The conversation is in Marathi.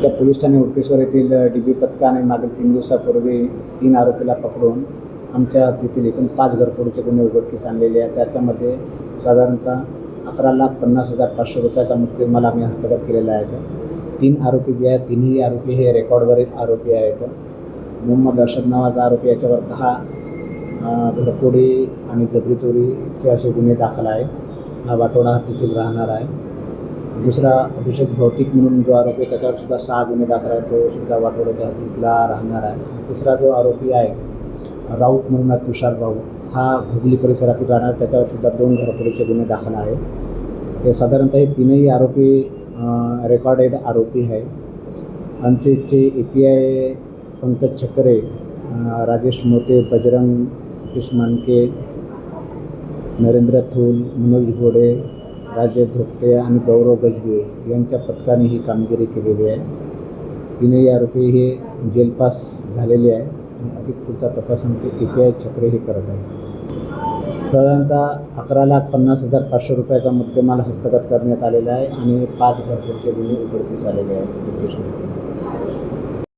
आमच्या पोलीस ठाणे उडकेश्वर येथील डी बी पथकाने मागील तीन दिवसापूर्वी तीन आरोपीला पकडून आमच्या तेथील एकूण पाच घरफोडीचे गुन्हे उघडकीस आणलेले आहेत. त्याच्यामध्ये साधारणतः अकरा लाख पन्नास हजार पाचशे रुपयाचा मुद्देमाल आम्ही हस्तगत केलेला आहे. तीन आरोपी जे आहेत तिन्ही आरोपी हे रेकॉर्डवरील आरोपी आहेत. मोहम्मद अर्शद नावाचा आरोपी याच्यावर दहा घरफोडी आणि दबडी चोरीचे असे गुन्हे दाखल आहे. हा वाटोडा तेथील राहणार आहे. दुसरा अभिषेक भौतिक म्हणून जो आरोपी आहे त्याच्यावर सुद्धा सहा गुन्हे दाखल आहे तो सुद्धा वाटोड्याच्या हद्दीतला राहणार आहे. तिसरा जो आरोपी आहे राऊत म्हणून आहे तुषार राऊत हा हुगली परिसरातील राहणार त्याच्यावर सुद्धा दोन घरफोडीचे गुन्हे दाखल आहे. हे साधारणतः हे तीनही आरोपी रेकॉर्डेड आरोपी आहे. आमचे A P I Pankaj Chhakre Rajesh Mote Bajrang Satish Manke Narendra Thul Manoj घोडे राजे धोपटे आणि गौरव गजबे यांच्या पथकाने ही कामगिरी केलेली आहे. तिने आरोपी हे जेलपास झालेले आहे आणि अधिक पुढचा तपास आमचे ए पी आय छकरे हे करत आहे. साधारणतः अकरा लाख पन्नास हजार पाचशे रुपयाचा मुद्देमाल हस्तगत करण्यात आलेला आहे आणि पाच घरपोडचे गुन्हे उघडकीस आलेले आहेत.